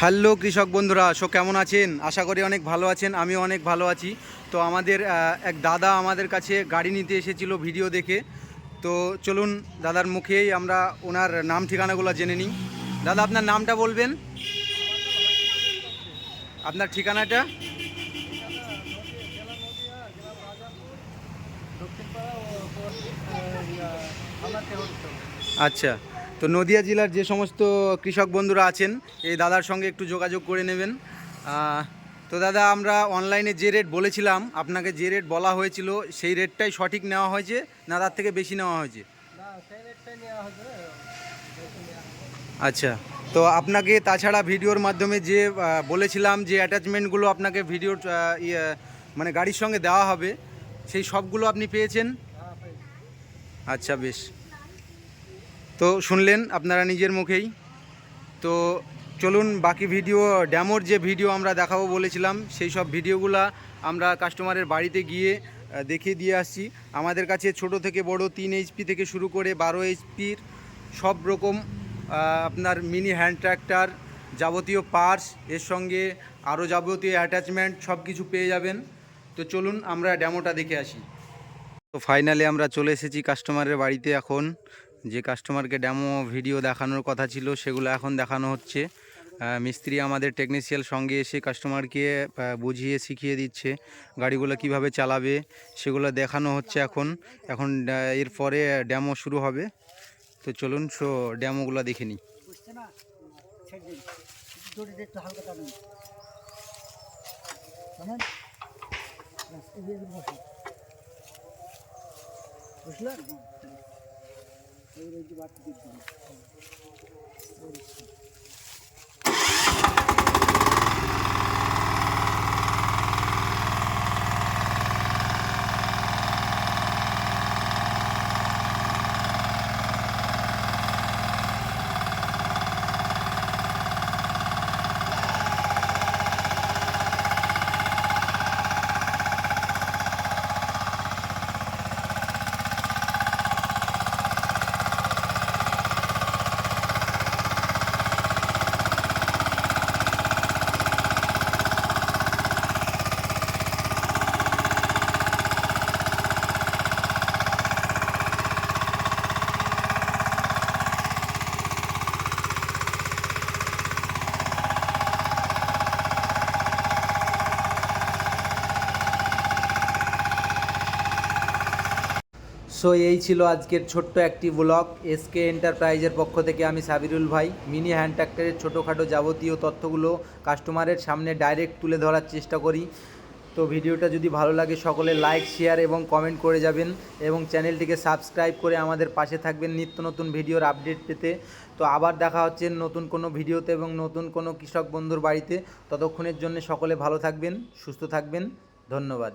Hello কৃষক বন্ধুরা, so কেমন আছেন? আশা করি অনেক ভালো আছেন, আমিও অনেক ভালো আছি। তো আমাদের এক দাদা আমাদের কাছে গাড়ি নিতে এসেছিল ভিডিও দেখে। তো চলুন, দাদার মুখেই আমরা ওনার নাম ঠিকানাগুলো জেনে নিই। দাদা, আপনার নামটা বলবেন? আপনার ঠিকানাটা? আচ্ছা। তো নদিয়া জেলার যে সমস্ত কৃষক বন্ধুরা আছেন এই দাদার সঙ্গে একটু যোগাযোগ করে নেবেন। তো দাদা আমরা অনলাইনে যে রেট বলেছিলাম আপনাকে যে রেট বলা হয়েছিল সেই রেটটাই সঠিক নেওয়া হয়েছে না তার থেকে বেশি নেওয়া হয়েছে? আচ্ছা তো আপনাকে তাছাড়া ভিডিওর মাধ্যমে যে বলেছিলাম যে অ্যাটাচমেন্টগুলো আপনাকে ভিডিওর ইয়ে মানে গাড়ির সঙ্গে দেওয়া হবে সেই সবগুলো আপনি পেয়েছেন? আচ্ছা বেশ। তো শুনলেন আপনারা নিজের মুখেই। তো চলুন বাকি ভিডিও, ড্যামোর যে ভিডিও আমরা দেখাবো বলেছিলাম, সেই সব ভিডিওগুলা আমরা কাস্টমারের বাড়িতে গিয়ে দেখিয়ে দিয়ে আসছি। আমাদের কাছে ছোট থেকে বড় তিন এইচপি থেকে শুরু করে বারো এইচপির সব রকম আপনার মিনি হ্যান্ড ট্র্যাক্টার যাবতীয় পার্স এর সঙ্গে আরও যাবতীয় অ্যাটাচমেন্ট সব কিছু পেয়ে যাবেন। তো চলুন আমরা ড্যামোটা দেখে আসি। তো ফাইনালি আমরা চলে এসেছি কাস্টমারের বাড়িতে এখন। যে কাস্টমারকে ডেমো ভিডিও দেখানোর কথা ছিল, সেগুলো এখন দেখানো হচ্ছে। মিস্ত্রি আমাদের টেকনিশিয়াল সঙ্গে এসে কাস্টমারকে বুঝিয়ে, শিখিয়ে দিচ্ছে গাড়িগুলো কীভাবে চালাবে, সেগুলো দেখানো হচ্ছে এখন। এখন এরপরে ড্যামো শুরু হবে। তো চলুন, সো ড্যামোগুলো দেখে নিই। এই রয়েছে বাড়তি দিক সো এই ছিল আজকের ছোট্ট একটি ব্লগ এসকে এন্টারপ্রাইজের পক্ষ থেকে আমি সাবিরুল ভাই। মিনি হ্যান্ড ট্র্যাক্টরের ছোটোখাটো যাবতীয় তথ্যগুলো কাস্টমারের সামনে ডাইরেক্ট তুলে ধরার চেষ্টা করি। তো ভিডিওটা যদি ভালো লাগে, সকলে লাইক শেয়ার এবং কমেন্ট করে যাবেন এবং চ্যানেলটিকে সাবস্ক্রাইব করে আমাদের পাশে থাকবেন নিত্য নতুন ভিডিওর আপডেট পেতে। তো আবার দেখা হচ্ছে নতুন কোনো ভিডিওতে এবং নতুন কোনো কৃষক বন্ধুর বাড়িতে। ততক্ষণের জন্য সকলে ভালো থাকবেন, সুস্থ থাকবেন। ধন্যবাদ।